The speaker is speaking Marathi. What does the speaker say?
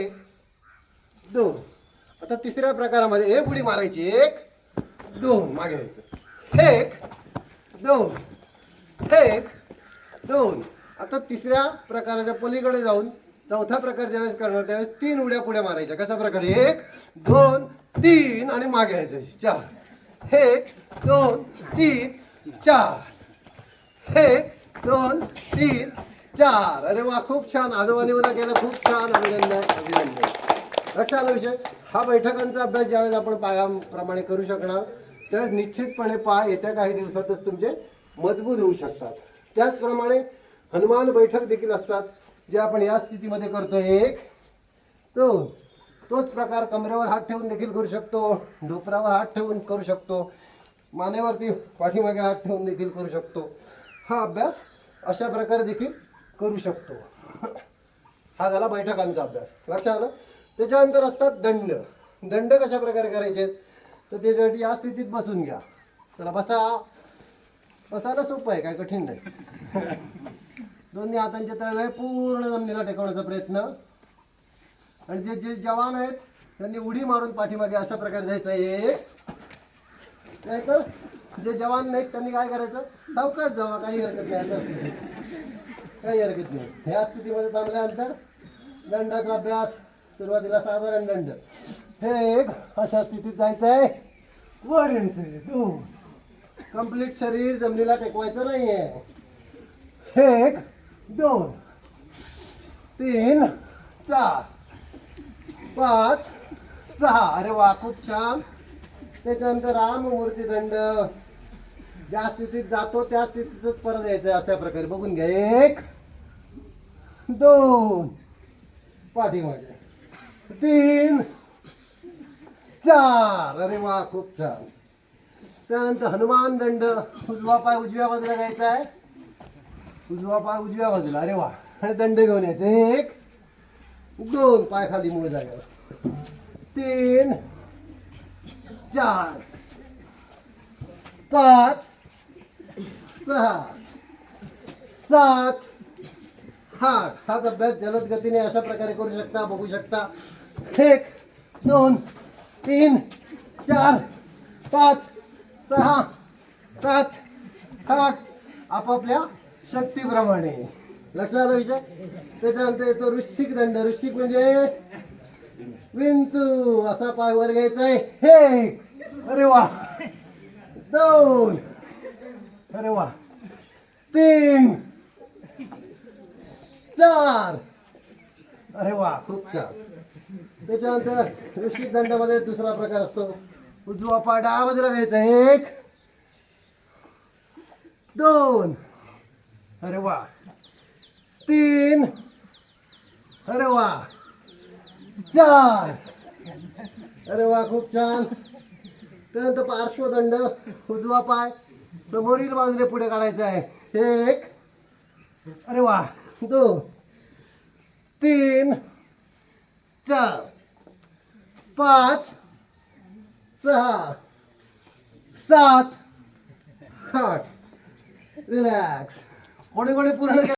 एक दोन. आता तिसऱ्या प्रकारामध्ये एक उडी मारायची एक दोन मागे यायचं एक दोन. एक दोन. आता तिसऱ्या प्रकाराच्या पलीकडे जाऊन चौथा प्रकार ज्यावेळेस करणार त्यावेळेस तीन उड्या पुढे मारायच्या. कशा प्रकारे? एक दोन तीन आणि मागे यायचं चार. एक दोन तीन चार. एक दोन तीन चार अरे वा खूप छान. आजोबांनी मला केलं खूप छान अभिनंदन अभिनंदन. लक्षात आला विषय हा बैठकांचा अभ्यास ज्यावेळेस आपण पायाप्रमाणे करू शकणार त्यावेळेस निश्चितपणे पाय येत्या काही दिवसातच तुमचे मजबूत होऊ शकतात. त्याचप्रमाणे हनुमान बैठक देखील असतात जे आपण या स्थितीमध्ये करतो एक तो तोच प्रकार कमरेवर हात ठेवून देखील करू शकतो डोकरावर हात ठेवून करू शकतो मानेवरती पाठीमागे हात ठेवून देखील करू शकतो. हा अभ्यास अशा प्रकारे देखील करू शकतो. हा झाला बैठकांचा अभ्यास. लक्षात आलं? त्याच्यानंतर असतात दंड. दंड कशा प्रकारे करायचे? तर त्याच्यासाठी या स्थितीत बसून घ्या. चला बसा. बसायला सोपं आहे काय कठीण नाही. दोन्ही हातांचे तळवे पूर्ण जमिनीला टेकवण्याचा प्रयत्न. आणि जे जे जवान आहेत त्यांनी उडी मारून पाठीमागे अशा प्रकारे जायचं एक नाहीतर जे जवान नाहीत त्यांनी काय करायचं? सावकाश जावा काही हरकत नाही. काही हरकत नाही. ह्या स्थितीमध्ये थांबल्यानंतर दंडाचा अभ्यास सुरुवातीला साधारण दंड. हे एक अशा स्थितीत जायचं आहे वर यायचं दोन कंप्लीट शरीर जमिनीला टेकवायचं नाही आहे एक दोन तीन चार पाच सहा. अरे वा खूप छान. त्याच्यानंतर राममूर्ती दंड. ज्या स्थितीत जातो त्या स्थितीतच परत यायचं अशा प्रकारे. बघून घ्या. एक दोन पाठीमागे. तीन चार. अरे वा खूप छान. त्यानंतर हनुमान दंड. उजवा पाय उजव्या बाजूला घ्यायचा आहे. उजवा पाय उजव्या बाजूला. अरे वा. आणि दंड घेऊन यायचे. एक दोन. पाय खाली मूळ जागेवर. तीन चार. पाच. सहा सात आठ हाच अभ्यास जलद गतीने अशा प्रकारे करू शकता बघू शकता. एक दोन तीन चार पाच सहा सात आठ. आपापल्या शक्तीप्रमाणे. लक्षात आलं विषय? त्याच्यानंतर येतो वृश्चिक दंड. वृश्चिक म्हणजे विंचू असा पाय वर घ्यायचा आहे. हे अरे वा. दोन. अरे वा. तीन चार. अरे वा खूप छान. त्याच्यानंतर वृश्चिक दंडामध्ये दुसरा प्रकार असतो. उजवा पाय डाव्या बाजूला घ्यायचा एक. दोन. अरे वा. तीन. अरे वा. चार. अरे वा खूप छान. त्यानंतर पार्श्वदंड उजवा पाय. समोरील बाजूने पुढे काढायचं आहे. एक. अरे वा. दोन तीन. चार. पाच. सहा. सात. आठ. रिलॅक्स कोणी कोणी पूर्ण